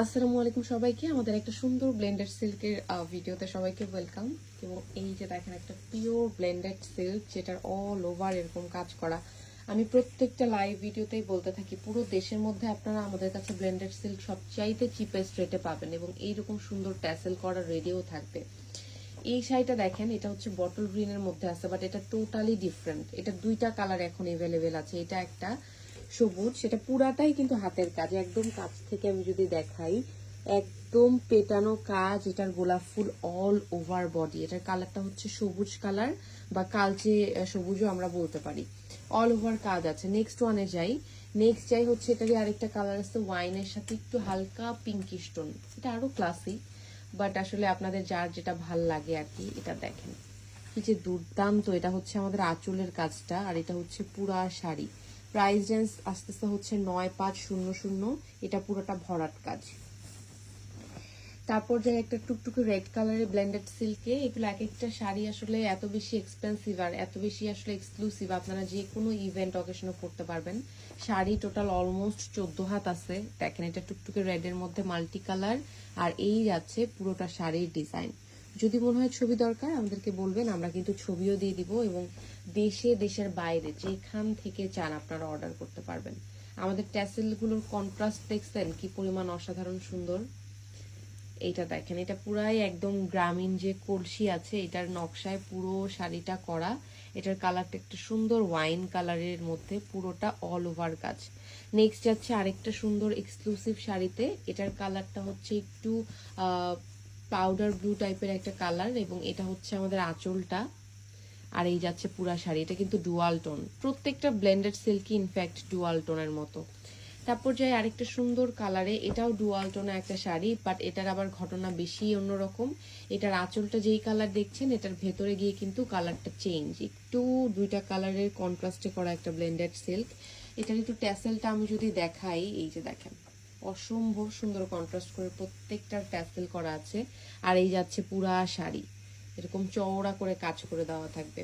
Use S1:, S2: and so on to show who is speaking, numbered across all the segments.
S1: আসসালামু আলাইকুম সবাইকে। আমাদের একটা সুন্দর ব্লেন্ডেড সিল্কের ভিডিওতে সবাইকে ওয়েলকাম এবং এই যে দেখেন একটা পিওর ব্লেন্ডেড সিল্ক যেটার অল ওভার এরকম কাজ করা। আমি প্রত্যেকটা লাইভ ভিডিওতেই বলতে থাকি, পুরো দেশের মধ্যে আপনারা আমাদের কাছে ব্লেন্ডেড সিল্ক সবচাইতে চিপেস্ট রেটে পাবেন এবং এইরকম সুন্দর ট্যাসেল করা রেডিও থাকবে। এই শাড়িটা দেখেন, এটা হচ্ছে বটল গ্রিনের মধ্যে আছে বাট এটা টোটালি ডিফারেন্ট এটা দুইটা কালার এখন এভেলেবেল আছে। এটা একটা সবুজ, সেটা পুরাটাই কিন্তু হাতের কাজ। একদম কাছ থেকে আমি যদি দেখাই, একদম পেটানো কাজ, এটার গোলাপ ফুল অল ওভার বডি এটার কালারটা হচ্ছে সবুজ কালার বা কালচে সবুজও আমরা বলতে পারি। অল ওভার কাজ আছে। নেক্সট ওয়ানে যাই। নেক্সট যাই হচ্ছে এটারই আরেকটা কালার আছে ওয়াইনের সাথে একটু হালকা পিঙ্কি স্টোন এটা আরও ক্লাসিক বাট আসলে আপনাদের যার যেটা ভালো লাগে আর কি, এটা দেখেন। কি যে দুর্দান্ত, এটা হচ্ছে আমাদের আঁচলের কাজটা, আর এটা হচ্ছে পুরা শাড়ি। প্রাইস রেঞ্জ আস্তে আস্তে হচ্ছে নয় পাঁচ শূন্য শূন্য। এটা পুরোটা ভরাট কাজ। তারপর যাই একটা টুকটুকে রেড কালারের ব্লেন্ডেড সিল্কে এগুলো এক একটা শাড়ি আসলে এত বেশি এক্সপেন্সিভ আর এত বেশি আসলে এক্সক্লুসিভ আপনারা যে কোনো ইভেন্ট অকেশনে পড়তে পারবেন। শাড়ি টোটাল অলমোস্ট চোদ্দ হাত আছে। দেখেন এটা টুকটুকে রেডের মধ্যে মাল্টি কালার আর এই যাচ্ছে পুরোটা শাড়ির ডিজাইন যদি মনে হয় ছবি দরকার, আমাদেরকে বলবেন, আমরা কিন্তু ছবিও দিয়ে দিব এবং দেশে, দেশের বাইরে যেখান থেকে চান আপনারা অর্ডার করতে পারবেন। আমাদের ট্যাসেলগুলোর কন্ট্রাস্ট দেখছেন, কি পরিমাণ অসাধারণ সুন্দর। এইটা দেখেন, এটা পুরাই একদম গ্রামীণ যে কলসি আছে, এটার নকশায় পুরো শাড়িটা করা। এটার কালারটা একটা সুন্দর ওয়াইন কালারের মধ্যে পুরোটা অল ওভার কাজ। নেক্সট যাচ্ছে আরেকটা সুন্দর এক্সক্লুসিভ শাড়িতে, এটার কালারটা হচ্ছে একটু পাউডার ব্লু টাইপের একটা কালার এবং এটা হচ্ছে আমাদের আঁচলটা। আর এই যাচ্ছে পুরা শাড়ি, এটা কিন্তু ডুয়াল টোন প্রত্যেকটা blended silky in fact dual টোনের মতো। তারপর যাই আরেকটা সুন্দর কালারে এটাও ডুয়াল টোনা একটা শাড়ি বাট এটার আবার ঘটনা বেশি অন্যরকম। এটার আঁচলটা যেই কালার দেখছেন, এটার ভেতরে গিয়ে কিন্তু কালারটা চেঞ্জ একটু দুইটা কালারের কন্ট্রাস্টে করা একটা ব্লেন্ডেড সিল্ক এটার একটু ট্যাসেলটা আমি যদি দেখাই, এই যে দেখেন। অসম্ভব সুন্দর কন্ট্রাস্ট করে প্রত্যেকটার ট্যাসেল করা আছে। আর এই যাচ্ছে পুরা শাড়ি। এরকম চওড়া করে কাজ করে দেওয়া থাকবে।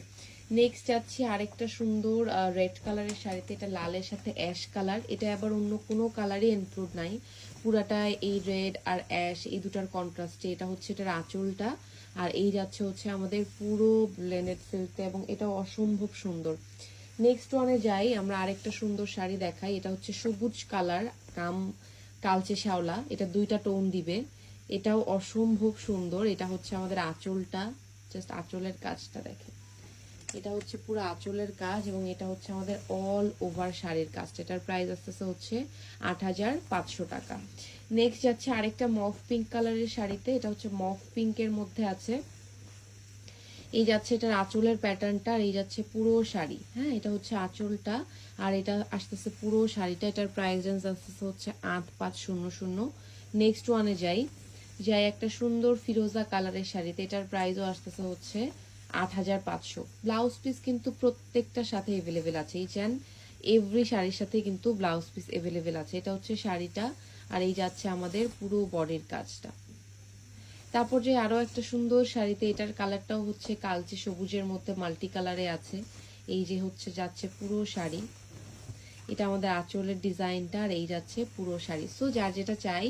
S1: নেক্সট যাচ্ছি আরেকটা সুন্দর রেড কালারের শাড়িতে। এটা লালের সাথে অ্যাশ কালার এটা আবার অন্য কোনো কালারই ইনক্লুড নাই। পুরাটা এই রেড আর অ্যাশ এই দুটার কন্ট্রাস্টে এটা হচ্ছে এটার আঁচলটা। আর এই যাচ্ছে হচ্ছে আমাদের পুরো ব্লেন্ডেড সিল্কতে এবং এটা অসম্ভব সুন্দর। নেক্সট ওয়ানে যাই, আমরা আরেকটা সুন্দর শাড়ি দেখাই। এটা হচ্ছে সবুজ কালার কাম কালচে শ্যাওলা, এটা দুইটা টোন দিবে। এটাও অসম্ভব সুন্দর, এটা হচ্ছে আমাদের আঁচলটা জাস্ট আঁচলের কাজটা দেখে এটা হচ্ছে পুরো আঁচলের কাজ এবং এটা হচ্ছে আমাদের অল ওভার শাড়ির কাজটা। এটার প্রাইস আসতেছে হচ্ছে আট হাজার পাঁচশো টাকা। নেক্সট যাচ্ছে আরেকটা মফ পিঙ্ক কালারের শাড়িতে, এটা হচ্ছে মফ পিঙ্কের মধ্যে আছে। এই যাচ্ছে এটার আঁচলের প্যাটার্নটা আর এই যাচ্ছে পুরো শাড়ি হ্যাঁ? এটা হচ্ছে আঁচলটা আর এটা আসতেছে পুরো শাড়িটা। এটার প্রাইস রেঞ্জ আসতেছে হচ্ছে আট পাঁচ শূন্য শূন্য। নেক্সট ওয়ানে যাই যাই একটা সুন্দর ফিরোজা কালারের শাড়িতে। এটার প্রাইসও আসতেছে হচ্ছে আট হাজার পাঁচশো। ব্লাউজ পিস কিন্তু প্রত্যেকটার সাথে এভেলেবেল আছে। এই চ্যান এভরি শাড়ির সাথে কিন্তু ব্লাউজ পিস এভেলেবেল আছে। এটা হচ্ছে শাড়িটা আর এই যাচ্ছে আমাদের পুরো বডির কাজটা। তারপর যে আরও একটা সুন্দর শাড়িতে এটার কালারটাও হচ্ছে কালচে সবুজের মধ্যে মাল্টি কালারে আছে। এই যে হচ্ছে যাচ্ছে পুরো শাড়ি। এটা আমাদের আঁচলের ডিজাইনটা আর এই যাচ্ছে পুরো শাড়ি। সো যার যেটা চাই